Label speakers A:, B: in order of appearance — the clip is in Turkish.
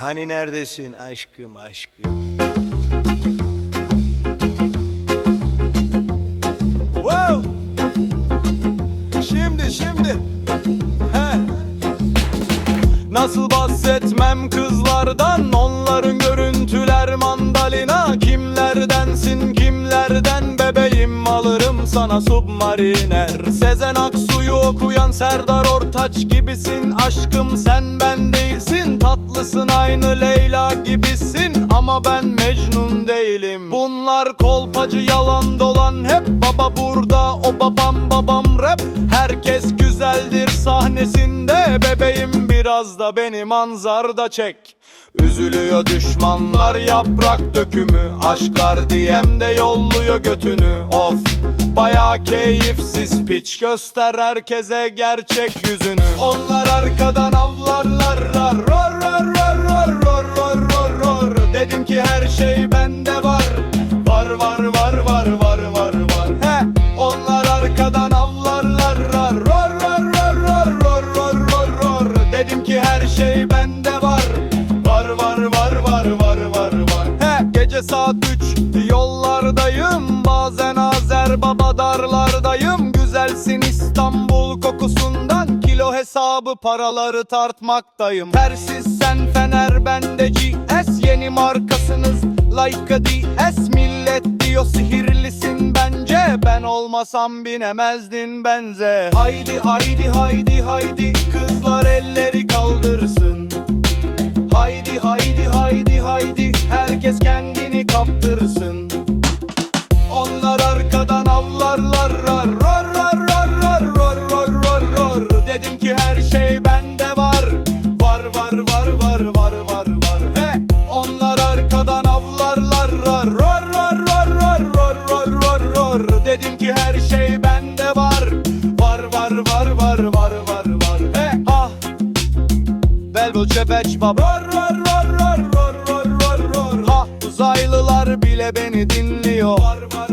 A: Hani neredesin aşkım aşkım? Wow! Şimdi şimdi. He. Nasıl bahsetmem kızlardan Onların görüntüler mandalina sana submariner. Sezen Aksu'yu okuyan Serdar Ortaç gibisin. Aşkım sen ben değilsin. Tatlısın aynı Leyla gibisin. Ama ben Mecnun değilim. Bunlar kolpacı yalan dolan Hep. Baba burada o babam babam rap. Herkes güzeldir sahnesinde. Bebeğim biraz da beni manzarda çek. Üzülüyor düşmanlar yaprak dökümü. Aşklar diyemde yolluyor götünü. Of baya keyifsiz piç Göster herkese gerçek yüzünü Onlar arkadan avlarlar rar Ror ror ror ror ror ror ror ror Dedim ki her şey bende var Var var var var var var var He onlar arkadan avlarlar rar Ror ror ror ror ror ror ror ror Dedim ki her şey bende var Var var var var var var var He gece saat 3 yollardayım Darlardayım Güzelsin İstanbul kokusundan. Kilo hesabı paraları tartmaktayım. Tersiz sen fener bende GS Yeni markasınız Leica DS Millet diyor sihirlisin bence. Ben olmasam binemezdin benze. Haydi haydi haydi haydi Kızlar elleri kaldırsın. Haydi haydi haydi haydi Herkes kendini kaptırsın bende var Var var var var var var var He Onlar arkadan avlarlar rar Ror ror ror ror ror ror ror ror Dedim ki her şey bende var Var var var var var var var He ah Belboçe beç baba Ror ror ror ror ror ror ror ror Ha uzaylılar bile beni dinliyor Var var